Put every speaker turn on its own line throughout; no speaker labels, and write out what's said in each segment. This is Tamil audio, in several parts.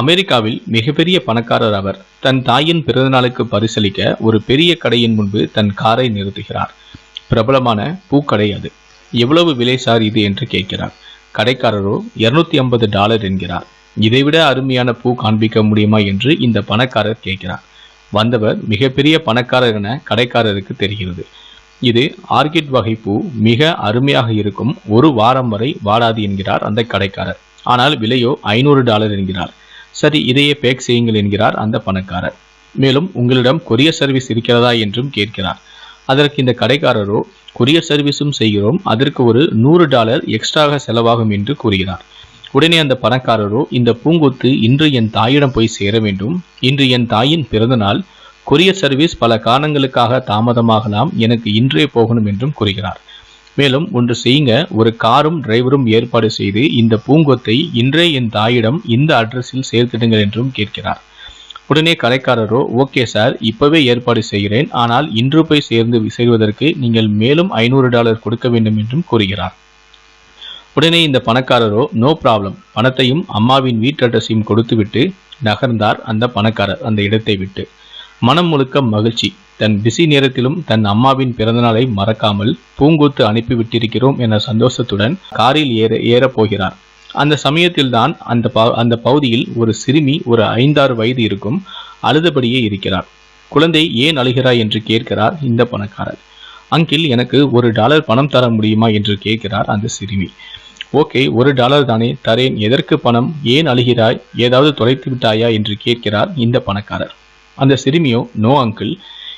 அமெரிக்காவில் மிகப்பெரிய பணக்காரர் அவர் தன் தாயின் பிறந்தநாளுக்கு பரிசளிக்க ஒரு பெரிய கடையின் முன்பு தன் காரை நிறுத்துகிறார். பிரபலமான பூக்கடை அது. எவ்வளவு விலை சார் இது என்று கேட்கிறார். கடைக்காரரோ 250 ஐம்பது டாலர் என்கிறார். இதைவிட அருமையான பூ காண்பிக்க முடியுமா என்று இந்த பணக்காரர் கேட்கிறார். வந்தவர் மிகப்பெரிய பணக்காரர் என கடைக்காரருக்கு தெரிகிறது. இது ஆர்கிட் வகை பூ மிக அருமையாக இருக்கும். ஒரு வாரம் வரை வாடாது என்கிறார் அந்த கடைக்காரர். ஆனால் விலையோ ஐநூறு டாலர் என்கிறார். சரி இதையே பேக் செய்யுங்கள் என்கிறார் அந்த பணக்காரர். மேலும் உங்களிடம் கொரியர் சர்வீஸ் இருக்கிறதா என்றும் கேட்கிறார். அதற்கு இந்த கடைக்காரரோ கொரியர் சர்வீஸும் செய்கிறோம் அதற்கு ஒரு நூறு டாலர் எக்ஸ்ட்ராக செலவாகும் என்று கூறுகிறார். உடனே அந்த பணக்காரரோ இந்த பூங்கொத்து இன்று என் தாயிடம் போய் சேர வேண்டும். இன்று என் தாயின் பிறந்தநாள் கொரியர் சர்வீஸ் பல காரணங்களுக்காக தாமதமாகலாம் எனக்கு இன்றே போகணும் என்றும் கூறுகிறார். மேலும் ஒன்று செய்யுங்க. ஒரு காரும் டிரைவரும் ஏற்பாடு செய்து இந்த பூங்கொத்தை இன்றே என் தாயிடம் இந்த அட்ரஸில் சேர்த்திடுங்கள் என்றும் கேட்கிறார். உடனே கடைக்காரரோ ஓகே சார் இப்பவே ஏற்பாடு செய்கிறேன். ஆனால் இன்று போய் சேர்ந்து செய்வதற்கு நீங்கள் மேலும் ஐநூறு டாலர் கொடுக்க வேண்டும் என்றும் கூறுகிறார். உடனே இந்த பணக்காரரோ நோ ப்ராப்ளம். பணத்தையும் அம்மாவின் வீட்டு அட்ரஸையும் கொடுத்துவிட்டு நகர்ந்தார் அந்த பணக்காரர் அந்த இடத்தை விட்டு. மனம் முழுக்க மகிழ்ச்சி. தன் பிஸி நேரத்திலும் தன் அம்மாவின் பிறந்தநாளை மறக்காமல் பூங்கொத்து அனுப்பிவிட்டிருக்கிறோம் என சந்தோஷத்துடன் காரில் ஏற ஏறப் போகிறார் அந்த சமயத்தில்தான் அந்த ப அந்த பகுதியில் ஒரு சிறுமி ஒரு ஐந்தாறு வயது இருக்கும் அழுதபடியே இருக்கிறார் குழந்தை ஏன் அழுகிறாய் என்று கேட்கிறார் இந்த பணக்காரர். அங்கில் எனக்கு ஒரு டாலர் பணம் தர முடியுமா என்று கேட்கிறார் அந்த சிறுமி. ஓகே ஒரு டாலர் தானே தரேன். எதற்கு பணம்? ஏன் அழுகிறாய்? ஏதாவது தொலைத்து விட்டாயா? என்று கேட்கிறார் இந்த பணக்காரர். அந்த சிறுமியோ நோ அங்கிள்.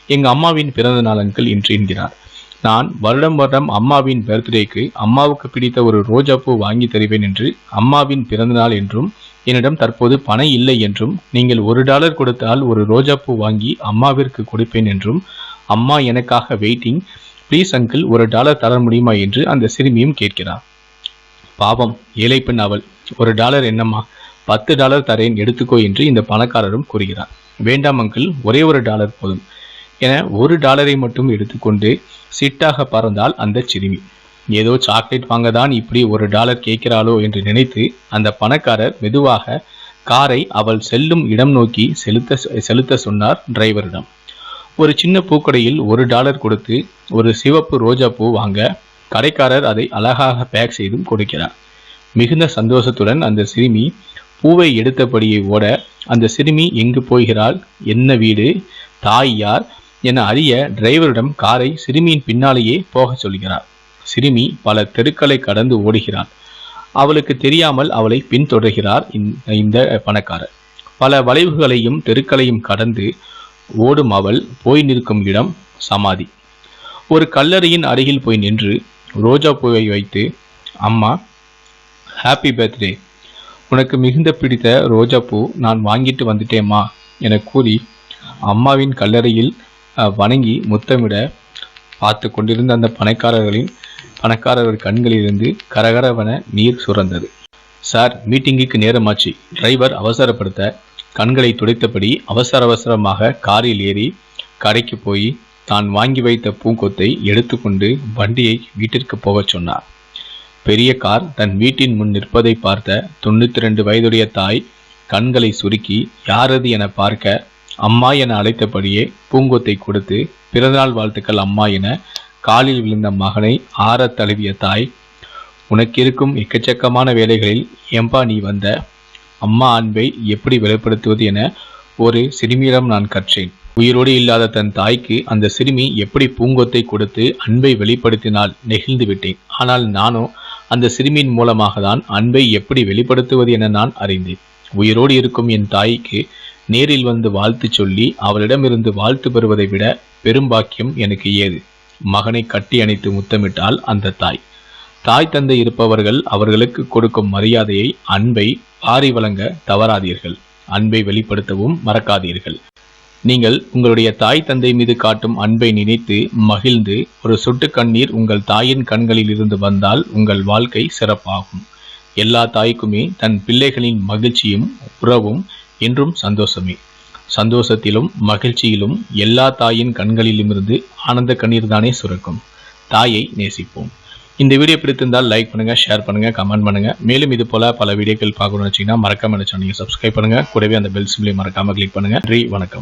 எங்க அம்மாவின் பிறந்த நாள் அங்கிள் என்று என்கிறார். நான் வருடம் வருடம் அம்மாவின் பர்த்டேக்கு அம்மாவுக்கு பிடித்த ஒரு ரோஜா பூ வாங்கி தருவேன் என்று அம்மாவின் பிறந்தநாள் என்றும் என்னிடம் தற்போது பணம் இல்லை என்றும் நீங்கள் ஒரு டாலர் கொடுத்தால் ஒரு ரோஜா பூ வாங்கி அம்மாவிற்கு கொடுப்பேன் என்றும் அம்மா எனக்காக வெயிட்டிங் ப்ளீஸ் அங்கிள் ஒரு டாலர் தர முடியுமா? என்று அந்த சிறுமியும் கேட்கிறார். பாவம் ஏழை பெண் அவள். ஒரு டாலர் என்னம்மா? பத்து டாலர் தரேன் எடுத்துக்கோ என்று இந்த பணக்காரரும் கூறுகிறார். வேண்டாம் அங்கிள் ஒரே ஒரு டாலர் போதும். என ஒரு டாலரை மட்டும் எடுத்துக்கொண்டு சிட்டாக பறந்தால் அந்த சிறுமி. ஏதோ சாக்லேட் வாங்க தான் இப்படி ஒரு டாலர் கேட்கிறாளோ என்று நினைத்து அந்த பணக்காரர் மெதுவாக காரை அவள் செல்லும் இடம் நோக்கி செலுத்த செலுத்த சொன்னார் டிரைவரிடம். ஒரு சின்ன பூக்கடையில் ஒரு டாலர் கொடுத்து ஒரு சிவப்பு ரோஜா பூ வாங்க கடைக்காரர் அதை அழகாக பேக் செய்தும் கொடுக்கிறார். மிகுந்த சந்தோஷத்துடன் அந்த சிறுமி பூவை எடுத்தபடியே ஓட அந்த சிறுமி எங்கு போகிறாள்? என்ன வீடு? தாய் யார்? என அறிய டிரைவரிடம் காரை சிறுமியின் பின்னாலேயே போகச் சொல்கிறார். சிறுமி பல தெருக்களை கடந்து ஓடுகிறாள். அவளுக்கு தெரியாமல் அவளை பின்தொடர்கிறார் இந்த- இந்த பணக்காரர். பல வளைவுகளையும் தெருக்களையும் கடந்து ஓடும் அவள் போய் நிற்கும் இடம் சமாதி. ஒரு கல்லறையின் அருகில் போய் நின்று ரோஜா பூவை வைத்து அம்மா ஹாப்பி பர்த்டே உனக்கு மிகுந்த பிடித்த ரோஜா பூ நான் வாங்கிட்டு வந்துட்டேம்மா என கூறி அம்மாவின் கல்லறையில் வணங்கி முத்தமிட பார்த்து கொண்டிருந்த அந்த பணக்காரர்களின் பணக்காரர்கள் கண்களிலிருந்து கரகரவன நீர் சுரந்தது. சார் மீட்டிங்குக்கு நேரமாச்சு. டிரைவர் அவசரப்படுத்த கண்களை துடைத்தபடி அவசர அவசரமாக காரில் ஏறி கடைக்கு போய் தான் வாங்கி வைத்த பூங்கொத்தை எடுத்துக்கொண்டு வண்டியை வீட்டிற்கு போகச் சொன்னார். பெரிய கார் தன் வீட்டின் முன் நிற்பதை பார்த்த தொண்ணூற்றி ரெண்டு வயதுடைய தாய் கண்களை சுருக்கி யாரது என பார்க்க அம்மா என அழைத்தபடியே பூங்கொத்தை கொடுத்து பிறந்தநாள் வாழ்த்துக்கள் அம்மா என காலில் விழுந்த மகனை ஆற தழுவிய தாய் உனக்கிருக்கும் எக்கச்சக்கமான வேலைகளில் எம்பா நீ வந்த? அம்மா அன்பை எப்படி வெளிப்படுத்துவது என ஒரு சிறுமியிடம் நான் கற்றேன். உயிரோடு இல்லாத தன் தாய்க்கு அந்த சிறுமி எப்படி பூங்கொத்தை கொடுத்து அன்பை வெளிப்படுத்தினால் நெகிழ்ந்து விட்டேன். ஆனால் நானோ அந்த சிறுமியின் மூலமாக தான் அன்பை எப்படி வெளிப்படுத்துவது என நான் அறிந்தேன். உயிரோடு இருக்கும் என் தாய்க்கு நேரில் வந்து வாழ்த்து சொல்லி அவளிடமிருந்து வாழ்த்து பெறுவதை விட பெரும்பாக்கியம் எனக்கு ஏது? மகனை கட்டி அணைத்து முத்தமிட்டால் அந்த தாய். தாய் தந்தை இருப்பவர்கள் அவர்களுக்கு கொடுக்கும் மரியாதையை அன்பை வாரி வழங்க தவறாதீர்கள். அன்பை வெளிப்படுத்தவும் மறக்காதீர்கள். நீங்கள் உங்களுடைய தாய் தந்தை மீது காட்டும் அன்பை நினைத்து மகிழ்ந்து ஒரு சொட்டு கண்ணீர் உங்கள் தாயின் கண்களில் இருந்து வந்தால் உங்கள் வாழ்க்கை சிறப்பாகும். எல்லா தாய்க்குமே தன் பிள்ளைகளின் மகிழ்ச்சியும் உறவும் என்றும் சந்தோஷமே. சந்தோஷத்திலும் மகிழ்ச்சியிலும் எல்லா தாயின் கண்களிலுமிருந்து ஆனந்த கண்ணீர் தானே சுரக்கும். தாயை நேசிப்போம். இந்த வீடியோ பிடித்திருந்தால் லைக் பண்ணுங்க ஷேர் பண்ணுங்க கமெண்ட் பண்ணுங்க. மேலும் இது போல பல வீடியோக்கள் பார்க்கணும்னு வச்சீங்கன்னா மறக்காம சேனலை சப்ஸ்கிரைப் பண்ணுங்க. கூடவே அந்த பெல் சிம்லையும் மறக்காம கிளிக் பண்ணுங்க. நன்றி வணக்கம்.